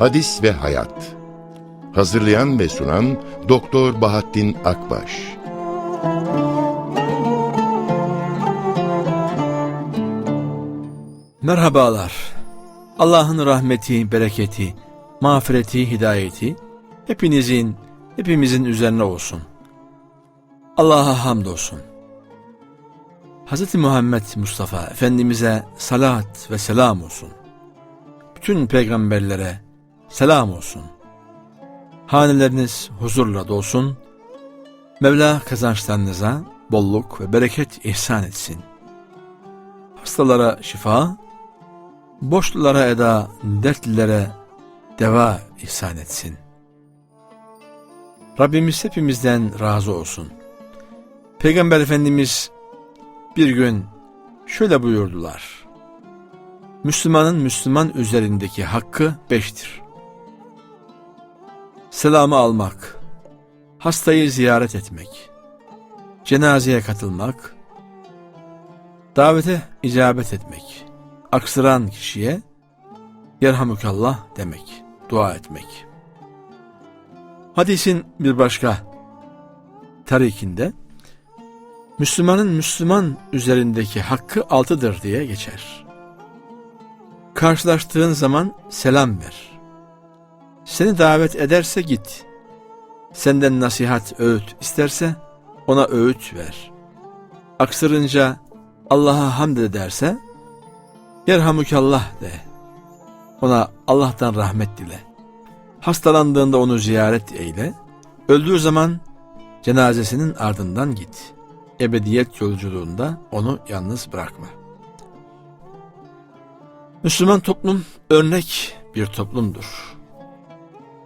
Hadis ve Hayat Hazırlayan ve sunan Doktor Bahattin Akbaş Merhabalar. Allah'ın rahmeti, bereketi, mağfireti, hidayeti hepinizin, hepimizin üzerine olsun. Allah'a hamdolsun. Hz. Muhammed Mustafa Efendimiz'e salat ve selam olsun. Bütün peygamberlere selam olsun. Haneleriniz huzurla dolsun. Mevla kazançlarınıza bolluk ve bereket ihsan etsin. Hastalara şifa, Boşlulara eda, dertlilere deva ihsan etsin. Rabbimiz hepimizden razı olsun. Peygamber Efendimiz bir gün şöyle buyurdular. Müslümanın Müslüman üzerindeki hakkı beştir. Selamı almak, hastayı ziyaret etmek, cenazeye katılmak, davete icabet etmek, aksıran kişiye yerhamukallah demek, dua etmek. Hadisin bir başka tarikinde Müslümanın Müslüman üzerindeki hakkı altıdır diye geçer. Karşılaştığın zaman selam ver. Seni davet ederse git. Senden nasihat, öğüt isterse ona öğüt ver. Aksırınca Allah'a hamd ederse Yerhamukallah de. Ona Allah'tan rahmet dile. Hastalandığında onu ziyaret eyle. Öldüğü zaman cenazesinin ardından git. Ebediyet yolculuğunda onu yalnız bırakma. Müslüman toplum örnek bir toplumdur.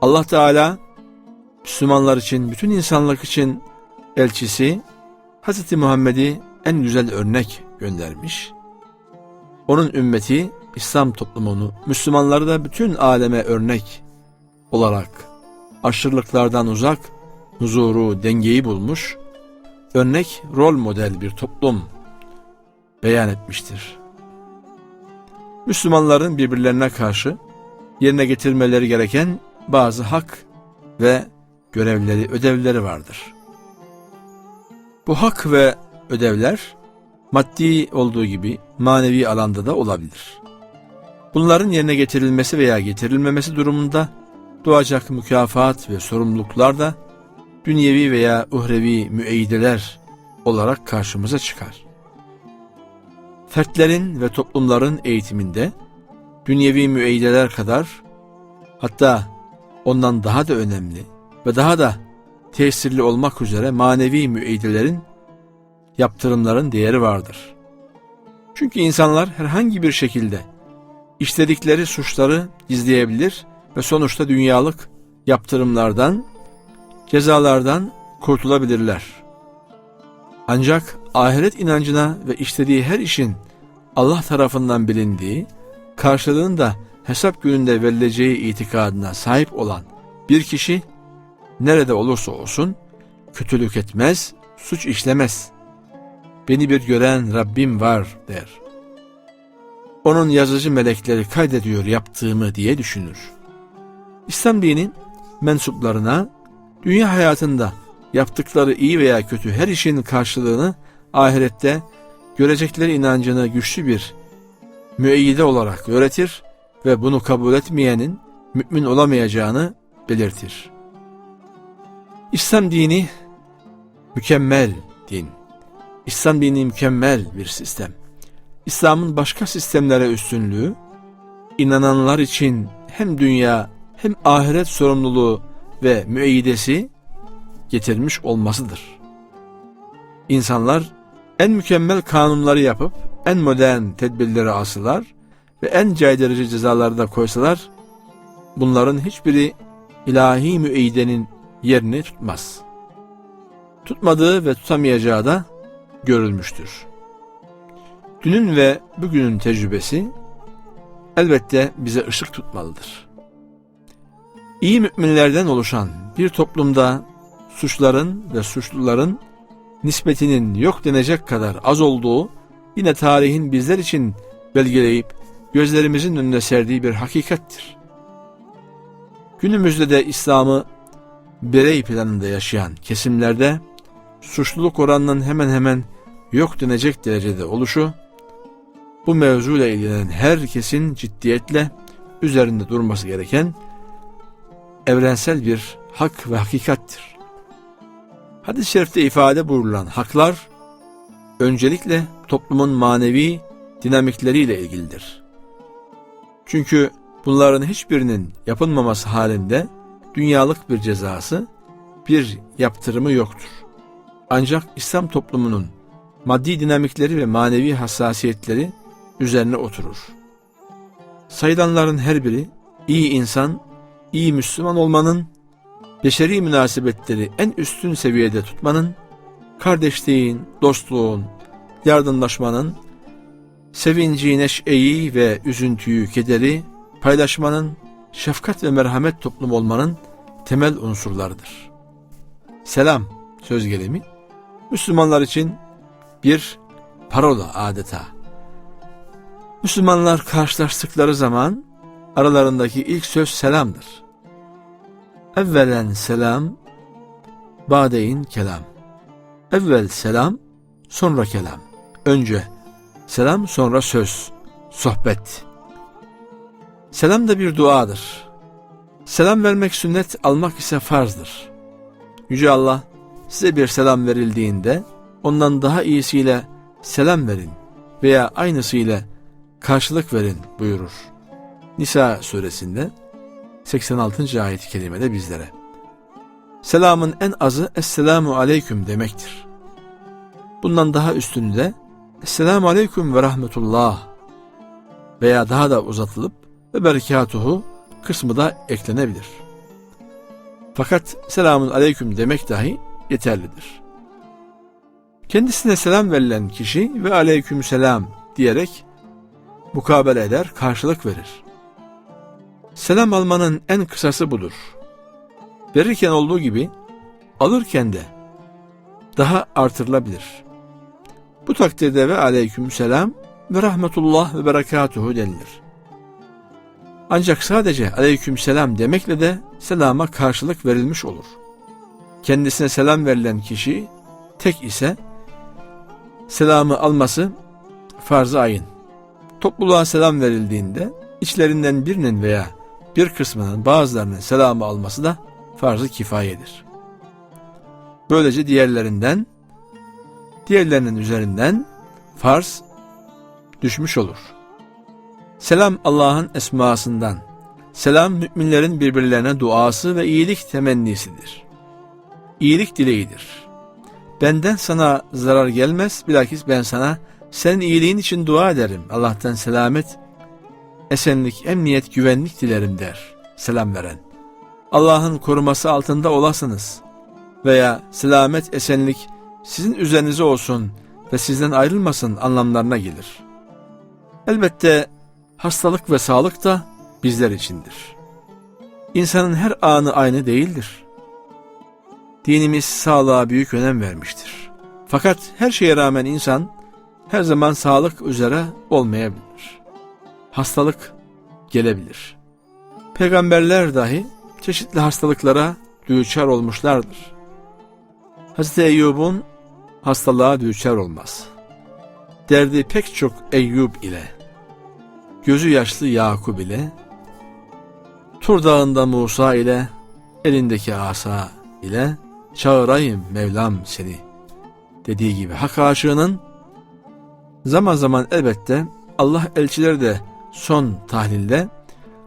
Allah Teala Müslümanlar için, bütün insanlık için elçisi Hz. Muhammed'i en güzel örnek göndermiş. Onun ümmeti İslam toplumunu, Müslümanları da bütün aleme örnek olarak aşırılıklardan uzak, huzuru, dengeyi bulmuş, örnek rol model bir toplum beyan etmiştir. Müslümanların birbirlerine karşı yerine getirmeleri gereken bazı hak ve görevleri, ödevleri vardır. Bu hak ve ödevler maddi olduğu gibi manevi alanda da olabilir. Bunların yerine getirilmesi veya getirilmemesi durumunda doğacak mükafat ve sorumluluklar da dünyevi veya uhrevi müeyyideler olarak karşımıza çıkar. Fertlerin ve toplumların eğitiminde dünyevi müeyyideler kadar hatta ondan daha da önemli ve daha da tesirli olmak üzere manevi müeyyidelerin yaptırımların değeri vardır. Çünkü insanlar herhangi bir şekilde işledikleri suçları gizleyebilir ve sonuçta dünyalık yaptırımlardan, cezalardan kurtulabilirler. Ancak ahiret inancına ve işlediği her işin Allah tarafından bilindiği, karşılığında hesap gününde verileceği itikadına sahip olan bir kişi nerede olursa olsun kötülük etmez, suç işlemez beni bir gören Rabbim var der. Onun yazıcı melekleri kaydediyor yaptığımı diye düşünür. İslam dini mensuplarına dünya hayatında yaptıkları iyi veya kötü her işin karşılığını ahirette görecekleri inancını güçlü bir müeyyide olarak öğretir ve bunu kabul etmeyenin mümin olamayacağını belirtir. İslam dini mükemmel din. İslam dini mükemmel bir sistem. İslam'ın başka sistemlere üstünlüğü, inananlar için hem dünya hem ahiret sorumluluğu ve müeyyidesi getirmiş olmasıdır. İnsanlar en mükemmel kanunları yapıp en modern tedbirleri asılar ve en caydırıcı cezaları da koysalar bunların hiçbiri ilahi müeyyidenin yerini tutmaz. Tutmadığı ve tutamayacağı da görülmüştür. Dünün ve bugünün tecrübesi elbette bize ışık tutmalıdır. İyi müminlerden oluşan bir toplumda suçların ve suçluların nispetinin yok denecek kadar az olduğu yine tarihin bizler için belgeleyip gözlerimizin önüne serdiği bir hakikattir. Günümüzde de İslam'ı birey planında yaşayan kesimlerde suçluluk oranının hemen hemen yok denecek derecede oluşu, bu mevzuyla ilgilenen herkesin ciddiyetle üzerinde durması gereken evrensel bir hak ve hakikattir. Hadis-i şerifte ifade buyurulan haklar, öncelikle toplumun manevi dinamikleriyle ilgilidir. Çünkü bunların hiçbirinin yapılmaması halinde dünyalık bir cezası, bir yaptırımı yoktur. Ancak İslam toplumunun maddi dinamikleri ve manevi hassasiyetleri üzerine oturur. Sayılanların her biri iyi insan, iyi Müslüman olmanın, beşeri münasebetleri en üstün seviyede tutmanın, kardeşliğin, dostluğun, yardımlaşmanın, sevinci, neşeyi ve üzüntüyü, kederi paylaşmanın, şefkat ve merhamet toplum olmanın temel unsurlarıdır. Selam söz gelimi Müslümanlar için bir parola adeta. Müslümanlar karşılaştıkları zaman aralarındaki ilk söz selamdır. Evvelen selam, badeyin kelam. Evvel selam, sonra kelam. Önce selam, sonra söz, sohbet. Selam da bir duadır. Selam vermek sünnet, almak ise farzdır. Yüce Allah size bir selam verildiğinde ondan daha iyisiyle selam verin veya aynısıyla karşılık verin buyurur. Nisa suresinde 86. ayet-i kerimede bizlere. Selamın en azı Esselamu Aleyküm demektir. Bundan daha üstünü de Esselamu Aleyküm ve Rahmetullah veya daha da uzatılıp ve berekatuhu kısmı da eklenebilir. Fakat selamun aleyküm demek dahi yeterlidir. Kendisine selam verilen kişi ve aleyküm selam diyerek mukabele eder, karşılık verir. Selam almanın en kısası budur. Verirken olduğu gibi alırken de daha artırılabilir. Bu takdirde ve aleyküm selam ve rahmetullah ve berekatuhu denilir. Ancak sadece aleyküm selam demekle de selama karşılık verilmiş olur. Kendisine selam verilen kişi tek ise selamı alması farz-ı ayın. Topluluğa selam verildiğinde içlerinden birinin veya bir kısmının bazılarının selamı alması da farz-ı kifayedir. Böylece diğerlerinden diğerlerinin üzerinden farz düşmüş olur. Selam Allah'ın esmasından. Selam müminlerin birbirlerine duası ve iyilik temennisidir. İyilik dileğidir. Benden sana zarar gelmez, bilakis ben sana senin iyiliğin için dua ederim. Allah'tan selamet, esenlik, emniyet, güvenlik dilerim der selam veren. Allah'ın koruması altında olasınız veya selamet, esenlik sizin üzerinize olsun ve sizden ayrılmasın anlamlarına gelir. Elbette hastalık ve sağlık da bizler içindir. İnsanın her anı aynı değildir. Dinimiz sağlığa büyük önem vermiştir. Fakat her şeye rağmen insan her zaman sağlık üzere olmayabilir. Hastalık gelebilir. Peygamberler dahi çeşitli hastalıklara düçar olmuşlardır. Hazreti Eyyub'un hastalığa düçar olmaz. Derdi pek çok Eyyub ile gözü yaşlı Yakup ile, Tur dağında Musa ile, elindeki asa ile, çağırayım Mevlam seni dediği gibi hak aşığının zaman zaman elbette Allah elçileri de son tahlilde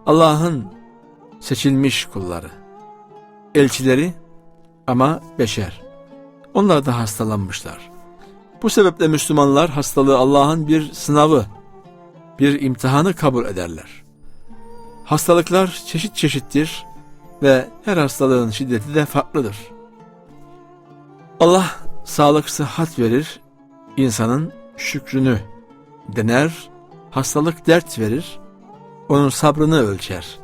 Allah'ın seçilmiş kulları, elçileri ama beşer. Onlar da hastalanmışlar. Bu sebeple Müslümanlar hastalığı Allah'ın bir sınavı bir imtihanı kabul ederler. Hastalıklar çeşit çeşittir ve her hastalığın şiddeti de farklıdır. Allah sağlık sıhhat verir, insanın şükrünü dener, hastalık dert verir, onun sabrını ölçer.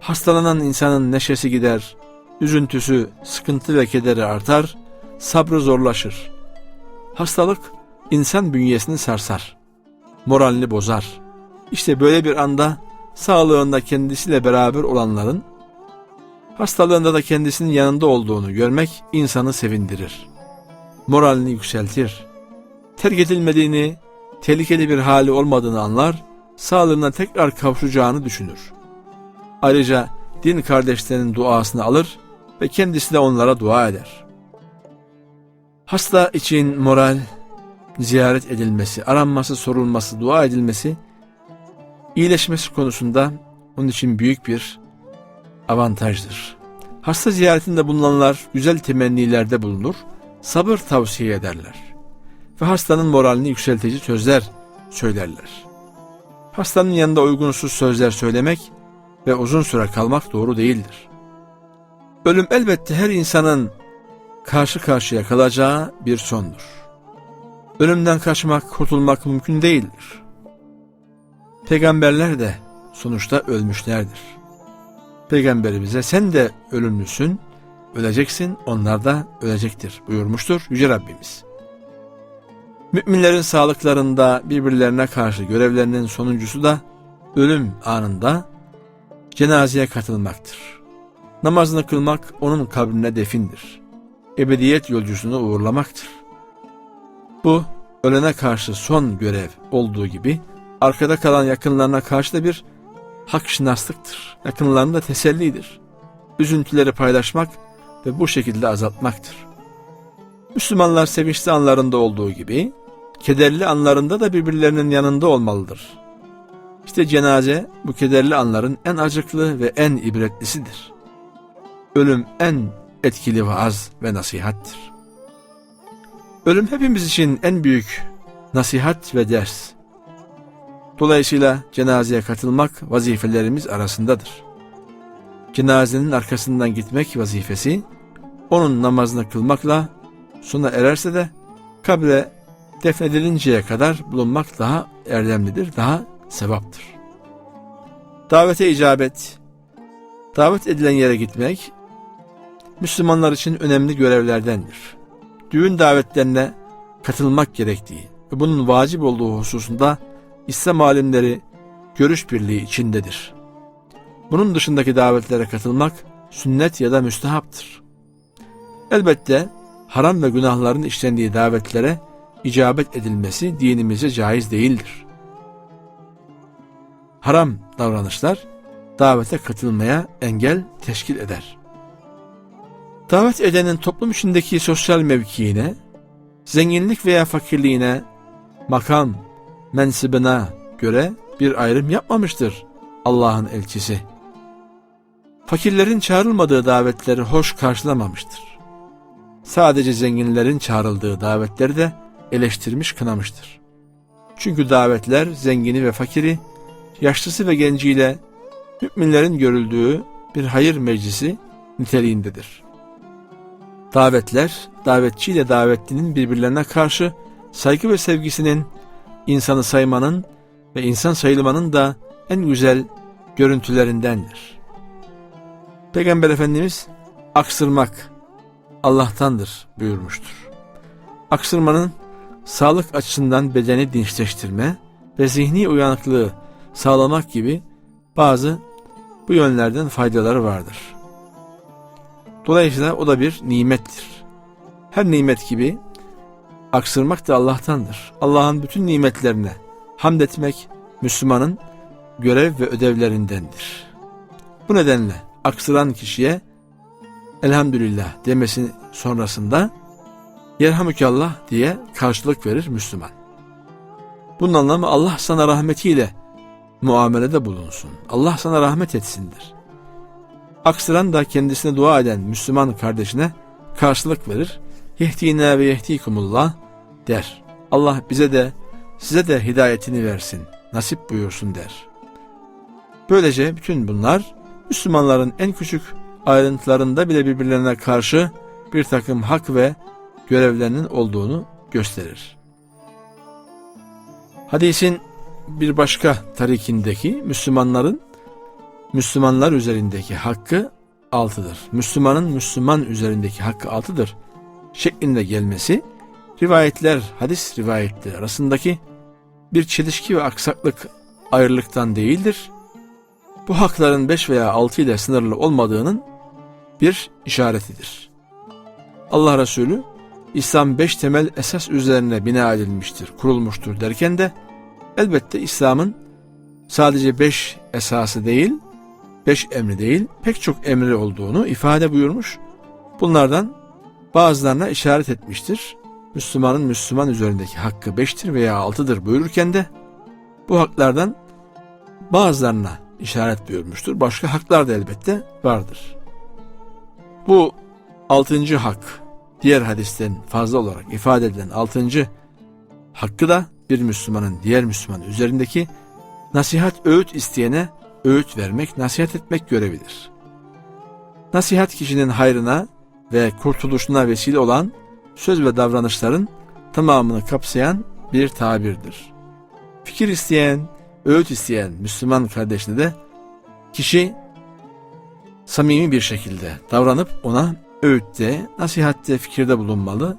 Hastalanan insanın neşesi gider, üzüntüsü, sıkıntı ve kederi artar, sabrı zorlaşır. Hastalık insan bünyesini sarsar moralini bozar. İşte böyle bir anda sağlığında kendisiyle beraber olanların Hastalığında da kendisinin yanında olduğunu görmek insanı sevindirir. Moralini yükseltir. Terk edilmediğini, tehlikeli bir hali olmadığını anlar, sağlığına tekrar kavuşacağını düşünür. Ayrıca din kardeşlerinin duasını alır ve kendisi de onlara dua eder. Hasta için moral, ziyaret edilmesi, aranması, sorulması, dua edilmesi, iyileşmesi konusunda onun için büyük bir avantajdır. Hasta ziyaretinde bulunanlar güzel temennilerde bulunur, sabır tavsiye ederler ve hastanın moralini yükseltici sözler söylerler. Hastanın yanında uygunsuz sözler söylemek ve uzun süre kalmak doğru değildir. Ölüm elbette her insanın karşı karşıya kalacağı bir sondur. Ölümden kaçmak, kurtulmak mümkün değildir. Peygamberler de sonuçta ölmüşlerdir. Peygamberimize sen de ölümlüsün, öleceksin, onlar da ölecektir buyurmuştur Yüce Rabbimiz. Müminlerin sağlıklarında birbirlerine karşı görevlerinin sonuncusu da ölüm anında cenazeye katılmaktır. Namazını kılmak onun kabrine defindir. Ebediyet yolcusunu uğurlamaktır. Bu ölene karşı son görev olduğu gibi arkada kalan yakınlarına karşı da bir hak şinaslıktır. Yakınlarında tesellidir. Üzüntüleri paylaşmak ve bu şekilde azaltmaktır. Müslümanlar sevinçli anlarında olduğu gibi kederli anlarında da birbirlerinin yanında olmalıdır. İşte cenaze bu kederli anların en acıklı ve en ibretlisidir. Ölüm en etkili vaaz ve nasihattir. Ölüm hepimiz için en büyük nasihat ve ders. Dolayısıyla cenazeye katılmak vazifelerimiz arasındadır. Cenazenin arkasından gitmek vazifesi, onun namazını kılmakla sona ererse de kabre defnedilinceye kadar bulunmak daha erdemlidir, daha sevaptır. Davete icabet, davet edilen yere gitmek, Müslümanlar için önemli görevlerdendir. Düğün davetlerine katılmak gerektiği ve bunun vacip olduğu hususunda İslam alimleri görüş birliği içindedir. Bunun dışındaki davetlere katılmak sünnet ya da müstehaptır. Elbette haram ve günahların işlendiği davetlere icabet edilmesi dinimize caiz değildir. Haram davranışlar davete katılmaya engel teşkil eder. Davet edenin toplum içindeki sosyal mevkiine, zenginlik veya fakirliğine, makam, mensibine göre bir ayrım yapmamıştır Allah'ın elçisi. Fakirlerin çağrılmadığı davetleri hoş karşılamamıştır. Sadece zenginlerin çağrıldığı davetleri de eleştirmiş kınamıştır. Çünkü davetler zengini ve fakiri, yaşlısı ve genciyle müminlerin görüldüğü bir hayır meclisi niteliğindedir. Davetler, davetçi ile davetlinin birbirlerine karşı saygı ve sevgisinin, insanı saymanın ve insan sayılmanın da en güzel görüntülerindendir. Peygamber Efendimiz aksırmak Allah'tandır buyurmuştur. Aksırmanın sağlık açısından bedeni dinçleştirme ve zihni uyanıklığı sağlamak gibi bazı bu yönlerden faydaları vardır. Dolayısıyla o da bir nimettir. Her nimet gibi aksırmak da Allah'tandır. Allah'ın bütün nimetlerine hamd etmek Müslümanın görev ve ödevlerindendir. Bu nedenle aksıran kişiye elhamdülillah demesi sonrasında yerhamükallah diye karşılık verir Müslüman. Bunun anlamı Allah sana rahmetiyle muamelede bulunsun. Allah sana rahmet etsindir. Aksıran da kendisine dua eden Müslüman kardeşine karşılık verir. Yehdina ve yehdikumullah der. Allah bize de size de hidayetini versin, nasip buyursun der. Böylece bütün bunlar Müslümanların en küçük ayrıntılarında bile birbirlerine karşı bir takım hak ve görevlerinin olduğunu gösterir. Hadisin bir başka tarikindeki Müslümanların Müslümanlar üzerindeki hakkı altıdır. Müslümanın Müslüman üzerindeki hakkı altıdır şeklinde gelmesi rivayetler, hadis rivayetleri arasındaki bir çelişki ve aksaklık ayrılıktan değildir. Bu hakların beş veya altı ile sınırlı olmadığının bir işaretidir. Allah Resulü İslam beş temel esas üzerine bina edilmiştir, kurulmuştur derken de elbette İslam'ın sadece beş esası değil, beş emri değil, pek çok emri olduğunu ifade buyurmuş. Bunlardan bazılarına işaret etmiştir. Müslümanın Müslüman üzerindeki hakkı beştir veya altıdır buyururken de bu haklardan bazılarına işaret buyurmuştur. Başka haklar da elbette vardır. Bu altıncı hak, diğer hadisten fazla olarak ifade edilen altıncı hakkı da bir Müslümanın diğer Müslüman üzerindeki nasihat öğüt isteyene öğüt vermek, nasihat etmek görevidir. Nasihat kişinin hayrına ve kurtuluşuna vesile olan söz ve davranışların tamamını kapsayan bir tabirdir. Fikir isteyen, öğüt isteyen Müslüman kardeşine de kişi samimi bir şekilde davranıp ona öğütte, nasihatte, fikirde bulunmalı,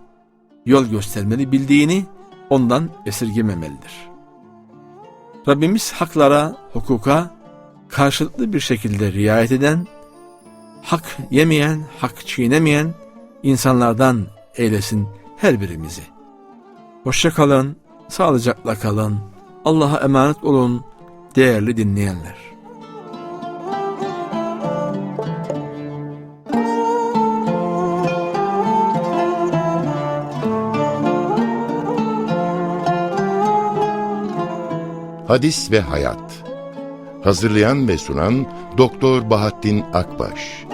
yol göstermeli, bildiğini ondan esirgememelidir. Rabbimiz haklara, hukuka karşılıklı bir şekilde riayet eden, hak yemeyen, hak çiğnemeyen insanlardan eylesin her birimizi. Hoşça kalın, sağlıcakla kalın, Allah'a emanet olun değerli dinleyenler. Hadis ve Hayat Hazırlayan ve sunan Doktor Bahattin Akbaş